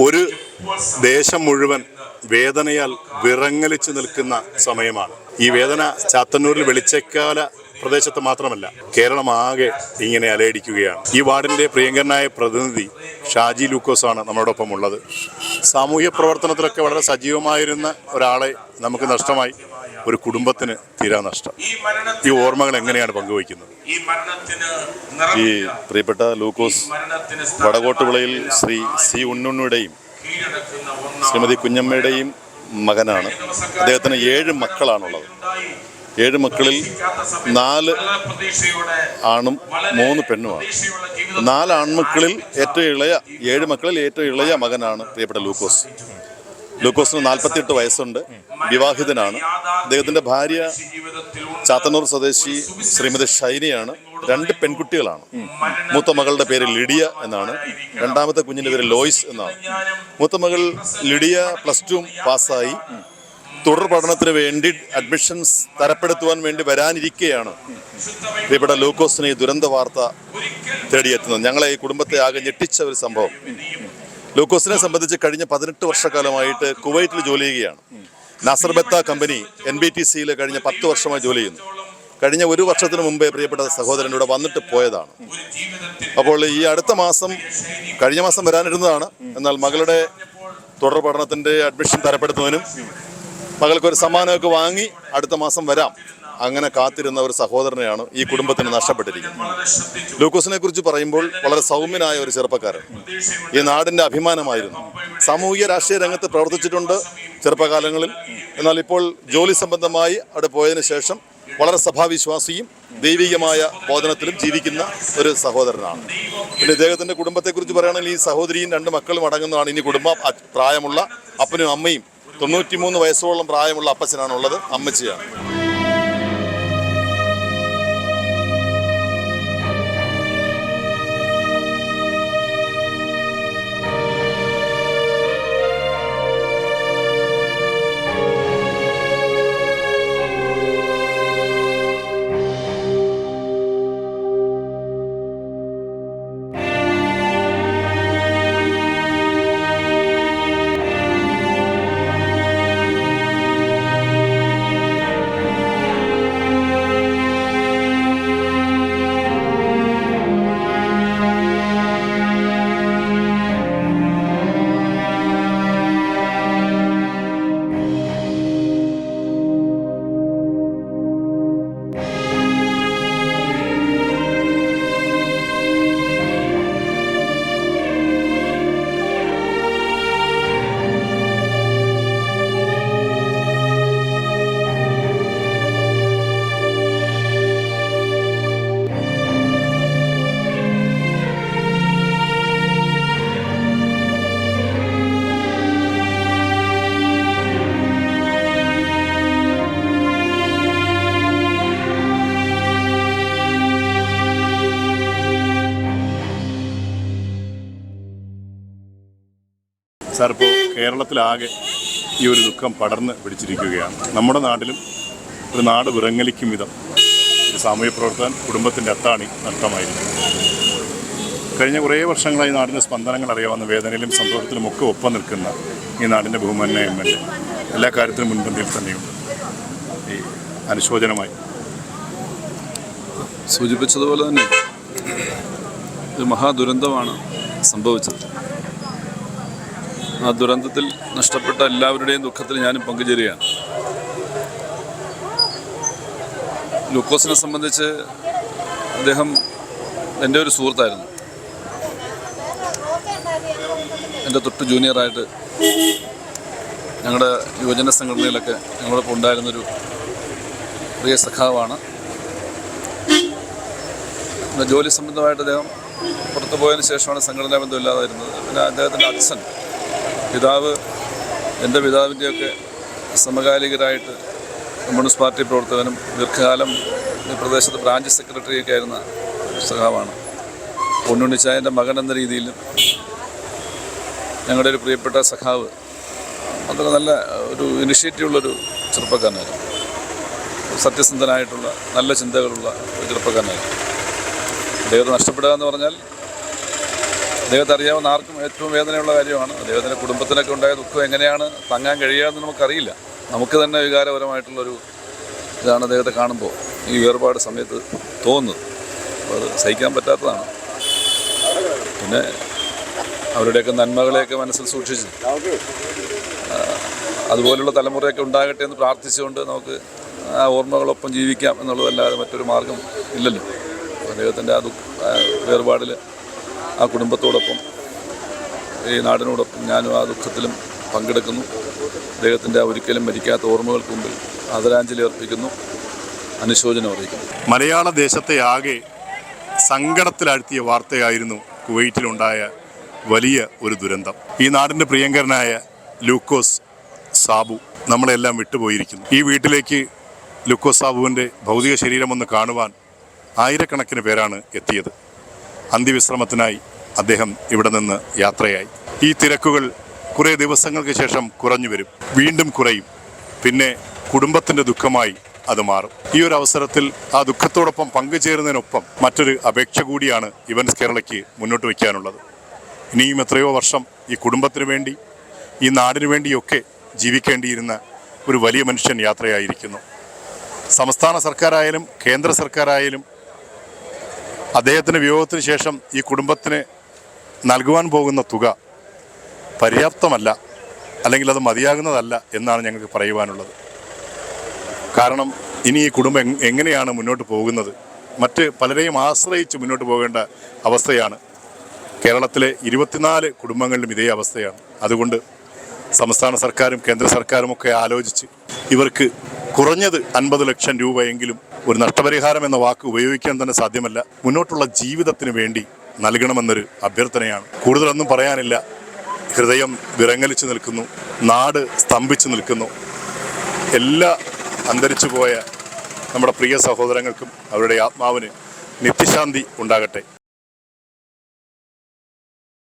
ഒരു ദേശം മുഴുവൻ വേദനയാൽ വിറങ്ങലിച്ചു നിൽക്കുന്ന സമയമാണ്. ഈ വേദന ചാത്തന്നൂരിൽ വെളിച്ചക്കാല പ്രദേശത്ത് മാത്രമല്ല കേരളം ആകെ ഇങ്ങനെ അലയടിക്കുകയാണ്. ഈ വാർഡിന്റെ പ്രിയങ്കരനായ പ്രതിനിധി ഷാജി ലൂക്കോസ് ആണ് നമ്മളോടൊപ്പം ഉള്ളത് സാമൂഹ്യ പ്രവർത്തനത്തിലൊക്കെ വളരെ സജീവമായിരുന്ന ഒരാളെ നമുക്ക് നഷ്ടമായി. ഒരു കുടുംബത്തിന് തീരാ നഷ്ടം. ഈ ഓർമ്മകൾ എങ്ങനെയാണ് പങ്കുവയ്ക്കുന്നത്? ഈ പ്രിയപ്പെട്ട ലൂക്കോസ് വടകോട്ടുവിളയിൽ ശ്രീ സി ഉണ്ണുണ്ണുടേയും ശ്രീമതി കുഞ്ഞമ്മയുടെയും മകനാണ്. അദ്ദേഹത്തിന് ഏഴ് മക്കളാണുള്ളത്. ഏഴ് മക്കളിൽ നാല് ആണും മൂന്ന് പെണ്ണുമാണ്. നാല് ആൺമക്കളിൽ ഏറ്റവും ഇളയ ഏഴ് മക്കളിൽ ഏറ്റവും ഇളയ മകനാണ് പ്രിയപ്പെട്ട ലൂക്കോസ്. ലൂക്കോസിന് നാൽപ്പത്തിയെട്ട് വയസ്സുണ്ട്. വിവാഹിതനാണ്. അദ്ദേഹത്തിന്റെ ഭാര്യ ചാത്തന്നൂർ സ്വദേശി ശ്രീമതി ഷൈനിയാണ്. രണ്ട് പെൺകുട്ടികളാണ്. മൂത്ത മകളുടെ പേര് ലിഡിയ എന്നാണ്. രണ്ടാമത്തെ കുഞ്ഞിന്റെ പേര് ലോയിസ് എന്നാണ്. മൂത്ത മകൾ ലിഡിയ പ്ലസ് ടു പാസ്സായി. തുടർ പഠനത്തിന് വേണ്ടി അഡ്മിഷൻസ് തരപ്പെടുത്തുവാൻ വേണ്ടി വരാനിരിക്കെയാണ് ഇവിടെ ലൂക്കോസിനെ ഈ ദുരന്ത വാർത്ത തേടിയെത്തുന്നത്. ഞങ്ങളെ ഈ കുടുംബത്തെ ആകെ ഞെട്ടിച്ച ഒരു സംഭവം. ലൂക്കോസിനെ സംബന്ധിച്ച് കഴിഞ്ഞ പതിനെട്ട് വർഷക്കാലമായിട്ട് കുവൈറ്റിൽ ജോലി ചെയ്യുകയാണ്. നസർബത്ത കമ്പനി എൻ ബി ടി സിയിൽ കഴിഞ്ഞ പത്ത് വർഷമായി ജോലി ചെയ്യുന്നു. കഴിഞ്ഞ ഒരു വർഷത്തിന് മുമ്പേ പ്രിയപ്പെട്ട സഹോദരൻ ഇവിടെ വന്നിട്ട് പോയതാണ്. അപ്പോൾ ഈ അടുത്ത മാസം കഴിഞ്ഞ മാസം വരാനിരുന്നതാണ്. എന്നാൽ മകളുടെ തുടർ പഠനത്തിന്റെ അഡ്മിഷൻ തരപ്പെടുത്തുന്നതിനും മകൾക്കൊരു സമ്മാനമൊക്കെ വാങ്ങി അടുത്ത മാസം വരാം. അങ്ങനെ കാത്തിരുന്ന ഒരു സഹോദരനെയാണ് ഈ കുടുംബത്തിന് നഷ്ടപ്പെട്ടിരിക്കുന്നത്. ലൂക്കോസിനെ കുറിച്ച് പറയുമ്പോൾ വളരെ സൗമ്യനായ ഒരു ചെറുപ്പക്കാരൻ. ഈ നാടിന്റെ അഭിമാനമായിരുന്നു. സാമൂഹിക രാഷ്ട്രീയ രംഗത്ത് പ്രവർത്തിച്ചിട്ടുണ്ട് ചെറുപ്പകാലങ്ങളിൽ. എന്നാൽ ഇപ്പോൾ ജോലി സംബന്ധമായി അവിടെ പോയതിനു ശേഷം വളരെ സഭാവിശ്വാസിയും ദൈവികമായ ബോധനത്തിലും ജീവിക്കുന്ന ഒരു സഹോദരനാണ്. പിന്നെ ഇദ്ദേഹത്തിന്റെ കുടുംബത്തെക്കുറിച്ച് പറയുകയാണെങ്കിൽ ഈ സഹോദരിയും രണ്ട് മക്കളും അടങ്ങുന്നതാണ് ഇനി കുടുംബ. പ്രായമുള്ള അപ്പനും അമ്മയും തൊണ്ണൂറ്റിമൂന്ന് വയസ്സോളം പ്രായമുള്ള അപ്പച്ചനാണുള്ളത് അമ്മച്ചിയാണ്. സാർ ഇപ്പോൾ കേരളത്തിലാകെ ഈ ഒരു ദുഃഖം പടർന്ന് പിടിച്ചിരിക്കുകയാണ്. നമ്മുടെ നാട്ടിലും ഒരു നാട് വിറങ്ങലിക്കും വിധം സാമൂഹ്യ പ്രവർത്തകൻ കുടുംബത്തിന്റെ അത്താണി നഷ്ടമായിരിക്കും. കഴിഞ്ഞ കുറേ വർഷങ്ങളായി നാടിന്റെ സ്പന്ദനങ്ങൾ അറിയാവുന്ന വേദനയിലും സന്തോഷത്തിലും ഒക്കെ ഒപ്പം നിൽക്കുന്ന ഈ നാടിന്റെ ബഹുമാന എം എൽ എ. എല്ലാ കാര്യത്തിലും മുൻപന്തിയിൽ തന്നെയുണ്ട് ഈ അനുശോചനമായി. സൂചിപ്പിച്ചതുപോലെ തന്നെ ഒരു മഹാദുരന്തമാണ് സംഭവിച്ചത്. ആ ദുരന്തത്തിൽ നഷ്ടപ്പെട്ട എല്ലാവരുടെയും ദുഃഖത്തിൽ ഞാനും പങ്കുചേരുകയാണ്. ലൂക്കോസിനെ സംബന്ധിച്ച് അദ്ദേഹം എന്റെ ഒരു സുഹൃത്തായിരുന്നു. എന്റെ തൊട്ട് ജൂനിയറായിട്ട് ഞങ്ങളുടെ യുവജന സംഘടനയിലൊക്കെ ഞങ്ങളോടൊപ്പം ഉണ്ടായിരുന്നൊരു പ്രിയ സഖാവാണ്. ജോലി സംബന്ധമായിട്ട് അദ്ദേഹം പുറത്തു പോയതിന് ശേഷമാണ് സംഘടനാ ബന്ധമില്ലാതായിരുന്നത് പിന്നെ അദ്ദേഹത്തിന്റെ അച്ഛൻ പിതാവ് എന്റെ പിതാവിന്റെയൊക്കെ സമകാലികരായിട്ട് കമ്മ്യൂണിസ്റ്റ് പാർട്ടി പ്രവർത്തകനും ദീർഘകാലം ഈ പ്രദേശത്ത് ബ്രാഞ്ച് സെക്രട്ടറിയൊക്കെ ആയിരുന്ന ഒരു സഖാവാണ് പൊന്നുണ്ണിച്ചായന്റെ മകൻ എന്ന രീതിയിലും ഞങ്ങളുടെ ഒരു പ്രിയപ്പെട്ട സഖാവ് അത്ര നല്ല ഒരു ഇനിഷ്യേറ്റീവുള്ളൊരു ചെറുപ്പക്കാരനായിരുന്നു. സത്യസന്ധനായിട്ടുള്ള നല്ല ചിന്തകളുള്ള ഒരു ചെറുപ്പക്കാരനായിരുന്നു. അദ്ദേഹത്തെ നഷ്ടപ്പെടുക എന്ന് പറഞ്ഞാൽ അദ്ദേഹത്തെ അറിയാവുന്ന ആർക്കും ഏറ്റവും വേദനയുള്ള കാര്യമാണ്. അദ്ദേഹത്തിന്റെ കുടുംബത്തിനൊക്കെ ഉണ്ടായ ദുഃഖം എങ്ങനെയാണ് തങ്ങാൻ കഴിയുക എന്ന് നമുക്കറിയില്ല. നമുക്ക് തന്നെ വികാരപരമായിട്ടുള്ളൊരു ഇതാണ് അദ്ദേഹത്തെ കാണുമ്പോൾ ഈ വേർപാട് സമയത്ത് തോന്നുന്നത്. അപ്പോൾ അത് സഹിക്കാൻ പറ്റാത്തതാണ്. പിന്നെ അവരുടെയൊക്കെ നന്മകളെയൊക്കെ മനസ്സിൽ സൂക്ഷിച്ച് അതുപോലുള്ള തലമുറയൊക്കെ ഉണ്ടാകട്ടെ എന്ന് പ്രാർത്ഥിച്ചുകൊണ്ട് നമുക്ക് ആ ഓർമ്മകളൊപ്പം ജീവിക്കാം എന്നുള്ളതല്ലാതെ മറ്റൊരു മാർഗം ഇല്ലല്ലോ. അദ്ദേഹത്തിന്റെ ആ ദുഃഖ വേർപാടിൽ ആ കുടുംബത്തോടൊപ്പം ഈ നാടിനോടൊപ്പം ഞാനും ആ ദുഃഖത്തിലും പങ്കെടുക്കുന്നു. അദ്ദേഹത്തിന്റെ ഒരിക്കലും മരിക്കാത്ത ഓർമ്മകൾക്ക് മുമ്പിൽ ആദരാഞ്ജലി അർപ്പിക്കുന്നു. അനുശോചനം അറിയിക്കുന്നു. മലയാള ദേശത്തെ ആകെ സങ്കടത്തിലാഴ്ത്തിയ വാർത്തയായിരുന്നു കുവൈറ്റിലുണ്ടായ വലിയ ഒരു ദുരന്തം. ഈ നാടിന്റെ പ്രിയങ്കരനായ ലൂക്കോസ് സാബു നമ്മളെല്ലാം വിട്ടുപോയിരിക്കുന്നു. ഈ വീട്ടിലേക്ക് ലൂക്കോസ് സാബുവിന്റെ ഭൗതിക ശരീരം ഒന്ന് കാണുവാൻ ആയിരക്കണക്കിന് പേരാണ് എത്തിയത്. അന്ത്യവിശ്രമത്തിനായി അദ്ദേഹം ഇവിടെ നിന്ന് യാത്രയായി. ഈ തിരക്കുകൾ കുറേ ദിവസങ്ങൾക്ക് ശേഷം കുറഞ്ഞു വരും. വീണ്ടും കുറയും. പിന്നെ കുടുംബത്തിന്റെ ദുഃഖമായി അത് മാറും. ഈ ഒരു അവസരത്തിൽ ആ ദുഃഖത്തോടൊപ്പം പങ്കുചേരുന്നതിനൊപ്പം മറ്റൊരു അപേക്ഷ കൂടിയാണ് ഇവൻസ് കേരളയ്ക്ക് മുന്നോട്ട് വയ്ക്കാനുള്ളത്. ഇനിയും എത്രയോ വർഷം ഈ കുടുംബത്തിന് വേണ്ടി ഈ നാടിനു വേണ്ടിയൊക്കെ ജീവിക്കേണ്ടിയിരുന്ന ഒരു വലിയ മനുഷ്യൻ യാത്രയായിരിക്കുന്നു. സംസ്ഥാന സർക്കാരായാലും കേന്ദ്ര സർക്കാരായാലും അദ്ദേഹത്തിന്റെ വിയോഗത്തിന് ശേഷം ഈ കുടുംബത്തിന് നൽകുവാൻ പോകുന്ന തുക പര്യാപ്തമല്ല അല്ലെങ്കിൽ അത് മതിയാകുന്നതല്ല എന്നാണ് ഞങ്ങൾക്ക് പറയുവാനുള്ളത്. കാരണം ഇനി ഈ കുടുംബം എങ്ങനെയാണ് മുന്നോട്ട് പോകുന്നത്? മറ്റ് പലരെയും ആശ്രയിച്ച് മുന്നോട്ട് പോകേണ്ട അവസ്ഥയാണ്. കേരളത്തിലെ ഇരുപത്തിനാല് കുടുംബങ്ങളിലും ഇതേ അവസ്ഥയാണ്. അതുകൊണ്ട് സംസ്ഥാന സർക്കാരും കേന്ദ്ര സർക്കാരും ഒക്കെ ആലോചിച്ച് ഇവർക്ക് കുറഞ്ഞത് അൻപത് ലക്ഷം രൂപയെങ്കിലും ഒരു നഷ്ടപരിഹാരം എന്ന വാക്ക് ഉപയോഗിക്കാൻ തന്നെ സാധ്യമല്ല. മുന്നോട്ടുള്ള ജീവിതത്തിന് വേണ്ടി നൽകണമെന്നൊരു അഭ്യർത്ഥനയാണ്. കൂടുതലൊന്നും പറയാനില്ല. ഹൃദയം വിറങ്ങലിച്ചു നിൽക്കുന്നു. നാട് സ്തംഭിച്ചു നിൽക്കുന്നു. എല്ലാ അന്തരിച്ചു പോയ നമ്മുടെ പ്രിയ സഹോദരങ്ങൾക്കും അവരുടെ ആത്മാവിന് നിത്യശാന്തി ഉണ്ടാകട്ടെ.